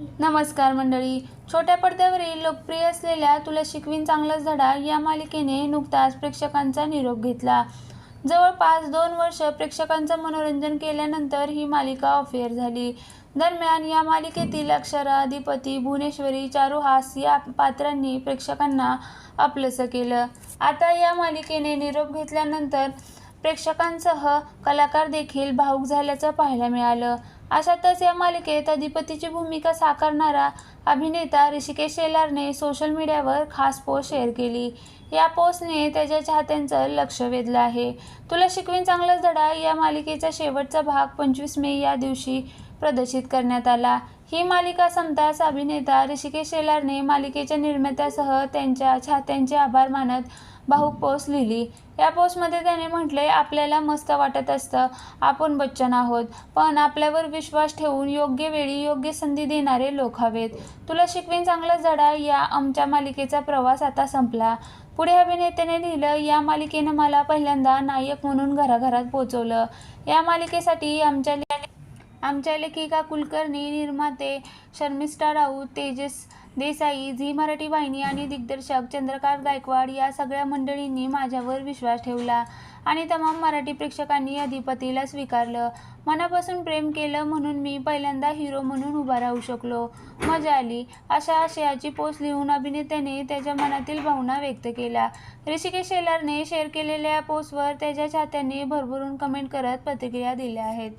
नमस्कार मंडळी. छोट्या पडद्यावरील लोकप्रिय असलेल्या तुला शिकवीन चांगलाच धडा या मालिकेने नुकताच प्रेक्षकांचा निरोप घेतला. जवळपास दोन वर्ष प्रेक्षकांचं मनोरंजन केल्यानंतर ही मालिका ऑफेअर झाली. दरम्यान या मालिकेतील अक्षरा अधिपती भुवनेश्वरी चारुहास या पात्रांनी प्रेक्षकांना आपलंसं केलं. आता या मालिकेने निरोप घेतल्यानंतर प्रेक्षकांसह कलाकार देखील भाऊक झाल्याचं पाहायला मिळालं. अशातच या मालिकेत अधिपतीची भूमिका साकारणारा अभिनेता ऋषिकेश शेलारने सोशल मीडियावर खास पोस्ट शेअर केली. या पोस्टने त्याच्या चाहत्यांचं लक्ष वेधलं आहे. तुला शिकवीन चांगलाच धडा या मालिकेचा शेवटचा भाग पंचवीस मे या दिवशी प्रदर्शित करण्यात आला. ही मालिका संपताच अभिनेता ऋषिकेश शेलारने मालिकेच्या निर्मात्यासह त्यांच्या चाहत्यांचे आभार मानत भाऊक पोस्ट लिहिली. या पोस्टमध्ये त्याने म्हटले आपल्याला मस्त वाटत असतं. आपण बच्चन आहोत. पण आपल्यावर विश्वास ठेवून योग्य वेळी योग्य संधी देणारे लोक हवेत. तुला शिकवीन चांगला धडा या आमच्या मालिकेचा प्रवास आता संपला. पुढे अभिनेत्याने लिहिलं या मालिकेनं मला पहिल्यांदा नायक म्हणून घराघरात पोचवलं. या मालिकेसाठी आमच्या आमच्या लेखिका कुलकर्णी निर्माते शर्मिष्ठा राऊत तेजस देसाई झी मराठी वाहिनी आणि दिग्दर्शक चंद्रकांत गायकवाड या सगळ्या मंडळींनी माझ्यावर विश्वास ठेवला आणि तमाम मराठी प्रेक्षकांनी अधिपतीला स्वीकारलं. मनापासून प्रेम केलं म्हणून मी पहिल्यांदा हिरो म्हणून उभा राहू शकलो. मजा आली. अशा आशयाची पोस्ट लिहून अभिनेत्याने त्याच्या मनातील भावना व्यक्त केल्या. ऋषिकेश शेलारने शेअर केलेल्या पोस्टवर त्याच्या चाहत्यांनी भरभरून कमेंट करत प्रतिक्रिया दिल्या आहेत.